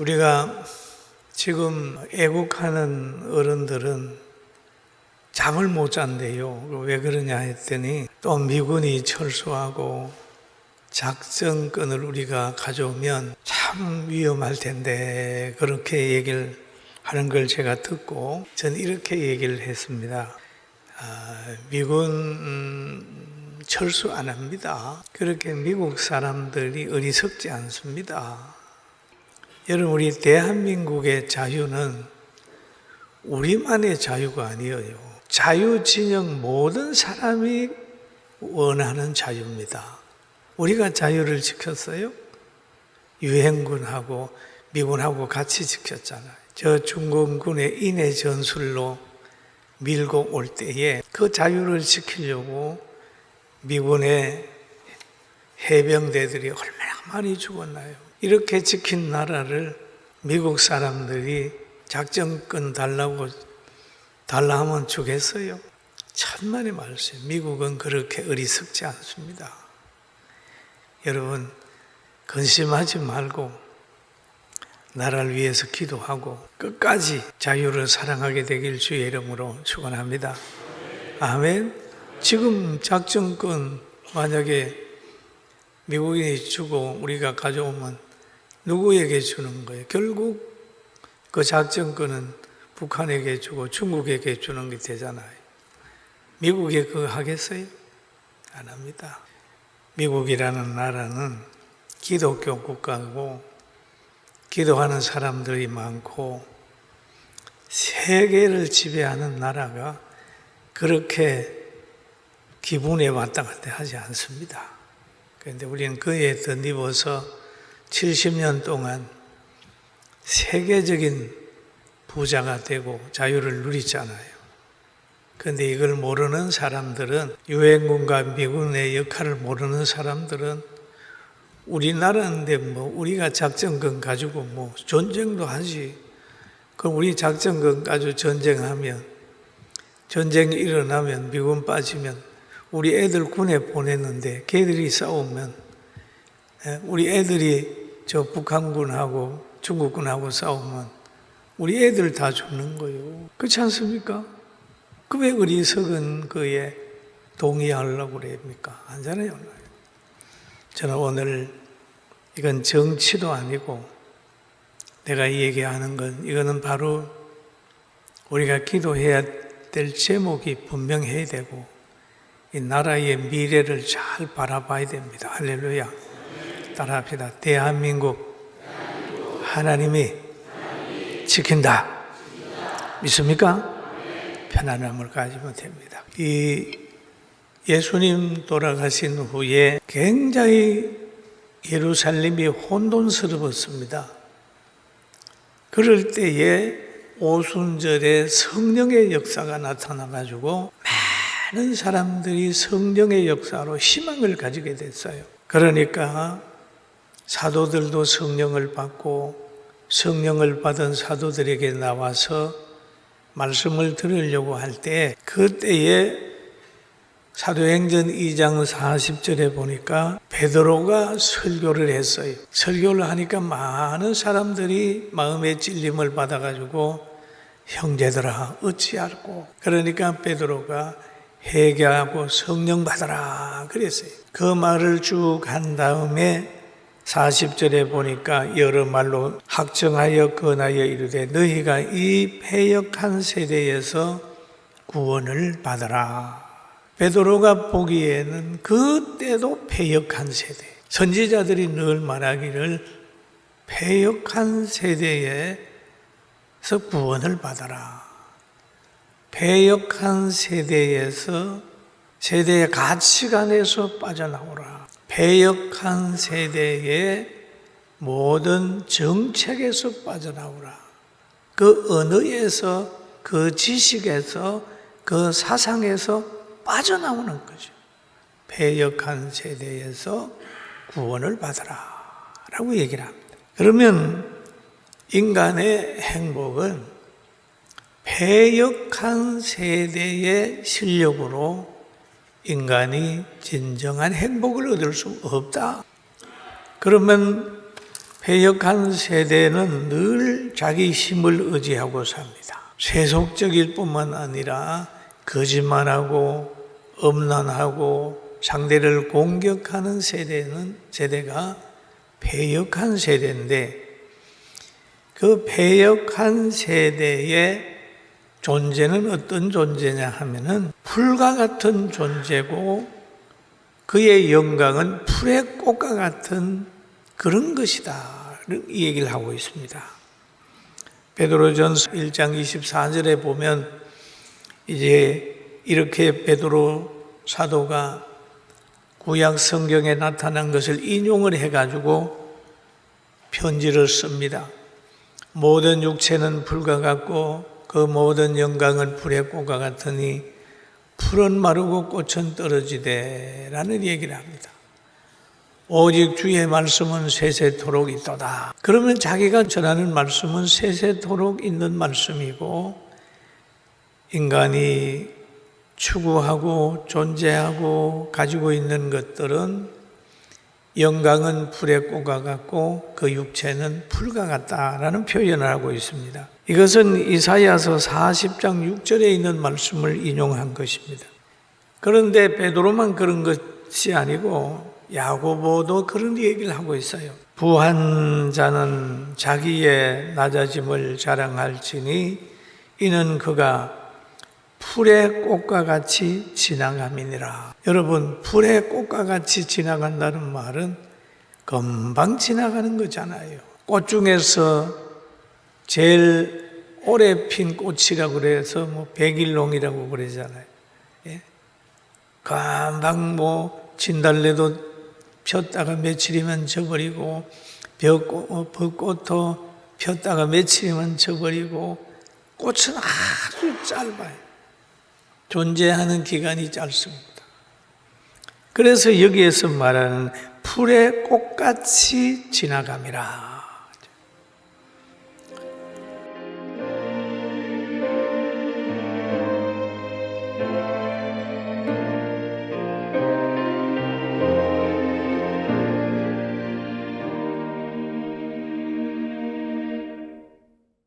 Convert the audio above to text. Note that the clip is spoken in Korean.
우리가 지금 애국하는 어른들은 잠을 못 잔대요. 왜 그러냐 했더니 또 미군이 철수하고 작전권을 우리가 가져오면 참 위험할 텐데 그렇게 얘기를 하는 걸 제가 듣고 전 이렇게 얘기를 했습니다. 아, 미군 음, 철수 안 합니다. 그렇게 미국 사람들이 어리석지 않습니다. 여러분 우리 대한민국의 자유는 우리만의 자유가 아니에요. 자유 진영 모든 사람이 원하는 자유입니다. 우리가 자유를 지켰어요? 유엔군하고 미군하고 같이 지켰잖아요. 저 중공군의 인해 전술로 밀고 올 때에 그 자유를 지키려고 미군의 해병대들이 얼마나 많이 죽었나요? 이렇게 지킨 나라를 미국 사람들이 작전권 달라고 달라 하면 주겠어요? 천만의 말씀. 미국은 그렇게 어리석지 않습니다. 여러분, 근심하지 말고 나라를 위해서 기도하고 끝까지 자유를 사랑하게 되길 주의 이름으로 축원합니다. 아멘. 지금 작전권 만약에 미국인이 주고 우리가 가져오면 누구에게 주는 거예요? 결국 그 작전권은 북한에게 주고 중국에게 주는 게 되잖아요. 미국에 그거 하겠어요? 안 합니다. 미국이라는 나라는 기독교 국가고 기도하는 사람들이 많고 세계를 지배하는 나라가 그렇게 기분에 왔다 갔다 하지 않습니다. 그런데 우리는 그에 덧입어서 70년 동안 세계적인 부자가 되고 자유를 누리잖아요. 그런데 이걸 모르는 사람들은 유엔군과 미군의 역할을 모르는 사람들은 우리나라인데 뭐 우리가 작전권 가지고 뭐 전쟁도 하지. 그럼 우리 작전권 가지고 전쟁하면 전쟁이 일어나면 미군 빠지면 우리 애들 군에 보냈는데 걔들이 싸우면 예, 우리 애들이 저 북한군하고 중국군하고 싸우면 우리 애들 다 죽는 거예요. 그렇지 않습니까? 그 왜 어리석은 그에 동의하려고 그럽니까? 아니잖아요. 저는 오늘 이건 정치도 아니고 내가 이 얘기하는 건 이거는 바로 우리가 기도해야 될 제목이 분명해야 되고 이 나라의 미래를 잘 바라봐야 됩니다. 할렐루야. 따라합시다. 대한민국 하나님이 지킨다. 믿습니까? 편안함을 가지면 됩니다. 이 예수님 돌아가신 후에 굉장히 예루살렘이 혼돈스러웠습니다. 그럴 때에 오순절에 성령의 역사가 나타나가지고 많은 사람들이 성령의 역사로 희망을 가지게 됐어요. 그러니까 사도들도 성령을 받고 성령을 받은 사도들에게 나와서 말씀을 들으려고 할 때 그때에 사도행전 2장 40절에 보니까 베드로가 설교를 했어요. 설교를 하니까 많은 사람들이 마음의 찔림을 받아가지고 형제들아 어찌할꼬 그러니까 베드로가 회개하고 성령 받아라 그랬어요. 그 말을 쭉 한 다음에 40절에 보니까 여러 말로 확정하여 건하여 이르되 너희가 이 패역한 세대에서 구원을 받아라. 베드로가 보기에는 그때도 패역한 세대. 선지자들이 늘 말하기를 패역한 세대에서 구원을 받아라. 패역한 세대에서 세대의 가치관에서 빠져나오라. 패역한 세대의 모든 정책에서 빠져나오라. 그 언어에서, 그 지식에서, 그 사상에서 빠져나오는 거죠. 패역한 세대에서 구원을 받아라. 라고 얘기를 합니다. 그러면 인간의 행복은 패역한 세대의 실력으로 인간이 진정한 행복을 얻을 수 없다. 그러면 배역한 세대는 늘 자기 힘을 의지하고 삽니다. 세속적일 뿐만 아니라 거짓말하고 엄난하고 상대를 공격하는 세대는 세대가 배역한 세대인데 그 배역한 세대의 존재는 어떤 존재냐 하면은 풀과 같은 존재고 그의 영광은 풀의 꽃과 같은 그런 것이다. 이 얘기를 하고 있습니다. 베드로전서 1장 24절에 보면 이제 이렇게 베드로 사도가 구약 성경에 나타난 것을 인용을 해 가지고 편지를 씁니다. 모든 육체는 불과 같고 그 모든 영광은 불의 꽃과 같으니 풀은 마르고 꽃은 떨어지되라는 얘기를 합니다. 오직 주의 말씀은 세세토록 있도다. 그러면 자기가 전하는 말씀은 세세토록 있는 말씀이고 인간이 추구하고 존재하고 가지고 있는 것들은 영광은 불의 꽃과 같고 그 육체는 풀과 같다라는 표현을 하고 있습니다. 이것은 이사야서 40장 6절에 있는 말씀을 인용한 것입니다. 그런데 베드로만 그런 것이 아니고 야고보도 그런 얘기를 하고 있어요. 부한 자는 자기의 낮아짐을 자랑할지니 이는 그가 풀의 꽃과 같이 지나감이니라. 여러분, 풀의 꽃과 같이 지나간다는 말은 금방 지나가는 거잖아요. 꽃 중에서 제일 오래 핀 꽃이라고 그래서 뭐 백일롱이라고 그러잖아요. 예? 금방 뭐 진달래도 폈다가 며칠이면 져버리고 벚꽃, 어, 벚꽃도 폈다가 며칠이면 져버리고 꽃은 아주 짧아요. 존재하는 기간이 짧습니다. 그래서 여기에서 말하는 풀의 꽃같이 지나감이라.